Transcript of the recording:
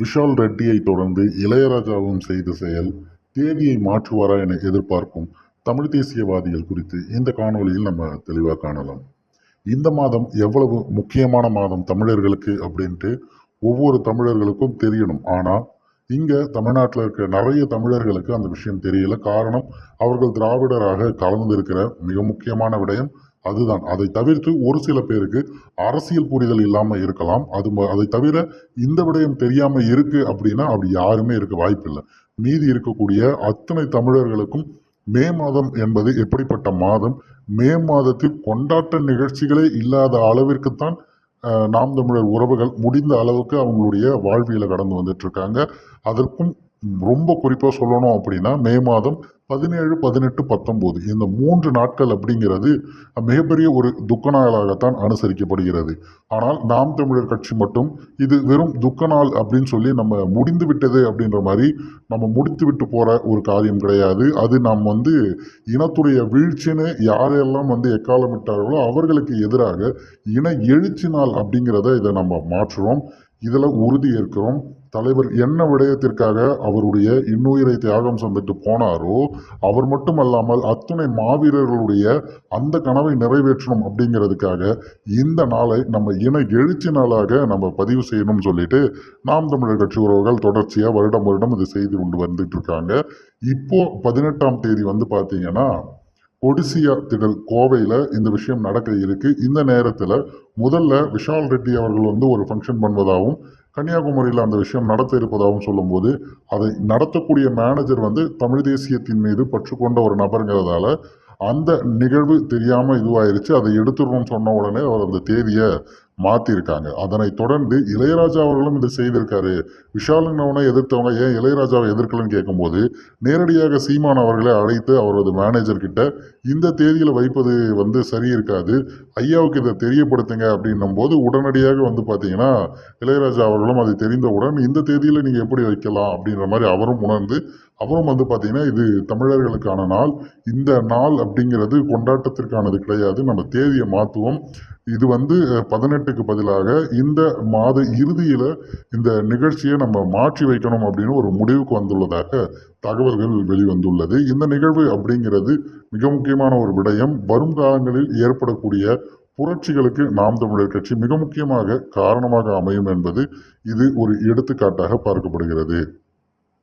விஷால் ரெட்டியை தொடர்ந்து இளையராஜாவும் செய்த செயல் தேதியை மாற்றுவாரா என எதிர்பார்க்கும் தமிழ் தேசியவாதிகள் குறித்து இந்த காணொளியில் நம்ம தெளிவாக காணலாம். இந்த மாதம் எவ்வளவு முக்கியமான மாதம் தமிழர்களுக்கு அப்படின்ட்டு ஒவ்வொரு தமிழர்களுக்கும் தெரியணும். ஆனால் இங்கே தமிழ்நாட்டில் இருக்க நிறைய தமிழர்களுக்கு அந்த விஷயம் தெரியல. காரணம் அவர்கள் திராவிடராக கலந்திருக்கிற மிக முக்கியமான விடயம் அதுதான். அதை தவிர்த்து ஒரு சில பேருக்கு அரசியல் புரிதல் இல்லாமல் இருக்கலாம். அது ம- அதை தவிர இந்த விடயம் தெரியாமல் இருக்குது அப்படின்னா அப்படி யாருமே இருக்க வாய்ப்பில்லை. மீதி இருக்கக்கூடிய அத்தனை தமிழர்களுக்கும் மே மாதம் என்பது எப்படிப்பட்ட மாதம்? மே மாதத்தில் கொண்டாட்ட நிகழ்ச்சிகளே இல்லாத அளவிற்குத்தான் நாம் தமிழர் உறவுகள் முடிந்த அளவுக்கு அவங்களுடைய வாழ்வியலை கடந்து வந்துட்டு இருக்காங்க. அதற்கும் ரொம்ப குறிப்பாக சொல்லணும் அப்படின்னா மே மாதம் பதினேழு பதினெட்டு பத்தொம்போது இந்த மூன்று நாட்கள் அப்படிங்கிறது மிகப்பெரிய ஒரு துக்க நாளாகத்தான் அனுசரிக்கப்படுகிறது. ஆனால் நாம் தமிழர் கட்சி மட்டும் இது வெறும் துக்க நாள் அப்படின்னு சொல்லி நம்ம முடிந்து விட்டது அப்படின்ற மாதிரி நம்ம முடித்து விட்டு போகிற ஒரு காரியம் கிடையாது. அது நாம் வந்து இனத்துடைய வீழ்ச்சின்னு யாரெல்லாம் வந்து எக்காலமிட்டார்களோ அவர்களுக்கு எதிராக இன எழுச்சி நாள் அப்படிங்கிறத இதை நம்ம மாற்றுறோம். இதில் உறுதி ஏற்கிறோம். தலைவர் என்ன விடயத்திற்காக அவருடைய இன்னுயிரை தியாகம் செஞ்சுட்டு போனாரோ அவர் மட்டுமல்லாமல் அத்துணை மாவீரர்களுடைய அந்த கனவை நிறைவேற்றணும் அப்படிங்கிறதுக்காக இந்த நாளை நம்ம இன எழுச்சி நாளாக நம்ம பதிவு செய்யணும்னு சொல்லிட்டு நாம் தமிழர் கட்சி உறவுகள் தொடர்ச்சியாக வருடம் வருடம் இது செய்து கொண்டு வந்துட்டு இருக்காங்க. இப்போ பதினெட்டாம் தேதி வந்து பார்த்தீங்கன்னா ஒடிசியா திடல் கோவையில் இந்த விஷயம் நடக்க இருக்குது இந்த நேரத்தில் முதல்ல விஷால் ரெட்டி அவர்கள் வந்து ஒரு ஃபங்க்ஷன் பண்ணுவதாகவும் கன்னியாகுமரியில் அந்த விஷயம் நடத்த இருப்பதாகவும் சொல்லும்போது அதை நடத்தக்கூடிய மேனேஜர் வந்து தமிழ் தேசியத்தின் மீது பற்று கொண்ட ஒரு நபருங்கிறதால அந்த நிகழ்வு தெரியாமல் இதுவாயிருச்சு. அதை எடுத்துடணும்னு சொன்ன உடனே அவர் அந்த தேதியை மாற்றிருக்காங்க அதனை தொடர்ந்து இளையராஜா அவர்களும் இதை செய்திருக்காரு. விஷாலனவனை எதிர்த்தவங்க ஏன் இளையராஜாவை எதிர்க்கலன்னு கேட்கும்போது நேரடியாக சீமான் அவர்களை அழைத்து அவரது மேனேஜர் கிட்ட இந்த தேதியில் வைப்பது வந்து சரி இருக்காது ஐயாவுக்கு இதை தெரியப்படுத்துங்க. அப்படின்னும் போது உடனடியாக வந்து பார்த்தீங்கன்னா இளையராஜா அவர்களும் அதை தெரிந்தவுடன் இந்த தேதியில் நீங்கள் எப்படி வைக்கலாம்? அப்படின்ற மாதிரி அவரும் உணர்ந்து அப்புறம் வந்து பார்த்தீங்கன்னா இது தமிழர்களுக்கான நாள். இந்த நாள் அப்படிங்கிறது கொண்டாட்டத்திற்கானது கிடையாது. நம்ம தேதியை மாற்றுவோம் இது வந்து பதினெட்டுக்கு பதிலாக இந்த மாத இறுதியில் இந்த நிகழ்ச்சியை நம்ம மாற்றி வைக்கணும் அப்படின்னு ஒரு முடிவுக்கு வந்துள்ளதாக தகவல்கள் வெளிவந்துள்ளது. இந்த நிகழ்வு அப்படிங்கிறது மிக முக்கியமான ஒரு விடயம். வரும் காலங்களில் ஏற்படக்கூடிய புரட்சிகளுக்கு நாம் தமிழர் கட்சி மிக முக்கியமாக காரணமாக அமையும் என்பது இது ஒரு எடுத்துக்காட்டாக பார்க்கப்படுகிறது.